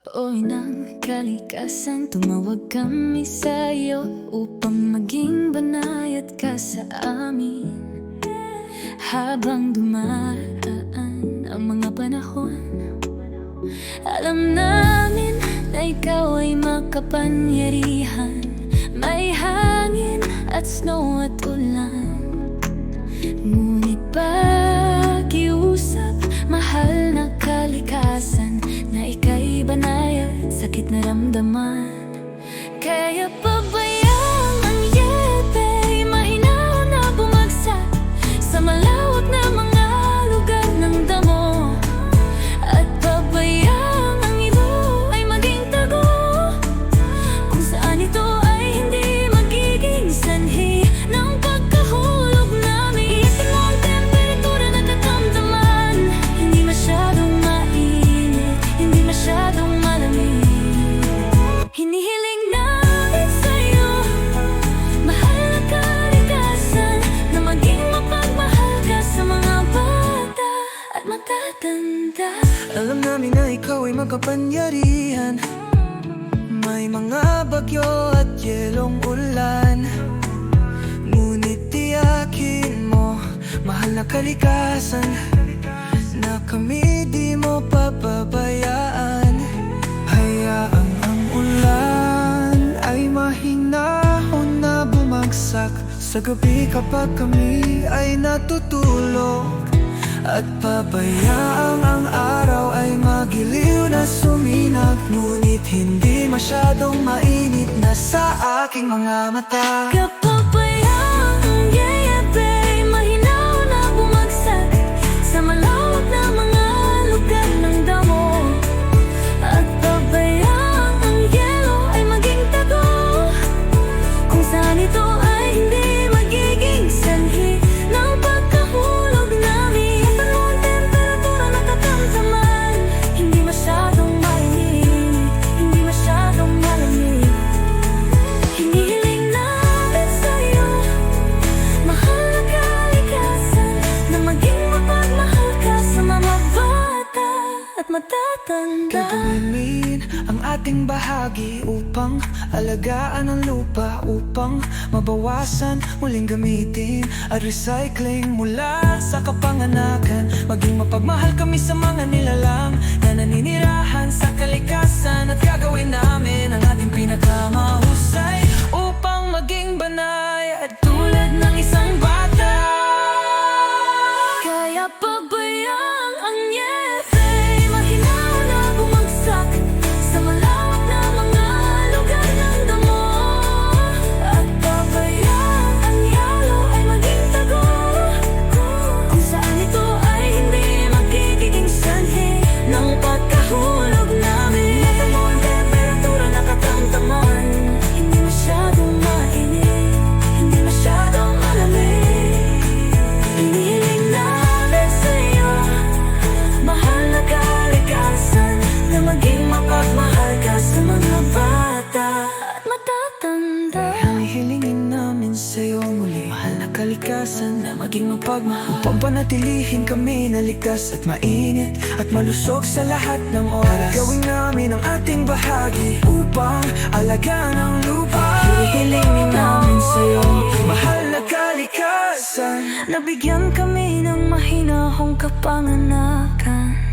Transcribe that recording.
Oy ng kalikasan, tumawag kami sa'yo Upang maging banayad ka sa amin. Habang dumaan ang mga panahon Alam namin na ikaw ay makapangyarihan. May hangin at snow at ulan banayad, sakit na ramdaman Kaya pabayaan at matatanda Alam namin na ikaw ay makapangyarihan May mga bagyo at yelong ulan. Ngunit tiyakin mo, mahal na kalikasan Na kami di mo papabayaan. Hayaang ang ulan ay mahinahon na bumagsak. Sa gabi kapag kami ay natutulog At pabayaang ang araw ay magiliw na suminag Ngunit hindi masyadong mainit na sa aking mga mata. Kapabayaan matatanda. Gagawin ang ating bahagi upang alagaan ang lupa Upang mabawasan, muling gamitin at recycling mula sa kapanganakan. Maging mapagmahal kami sa mga nilalang kalikasan na maging mapagmahal. Upang panatilihin kami na ligtas at mainit At malusog sa lahat ng oras. Gawin namin ang ating bahagi Upang alagaan ang lupa. Hihilingin namin sa'yo. Mahal na kalikasan. Nabigyan kami ng mahinahong kapanganakan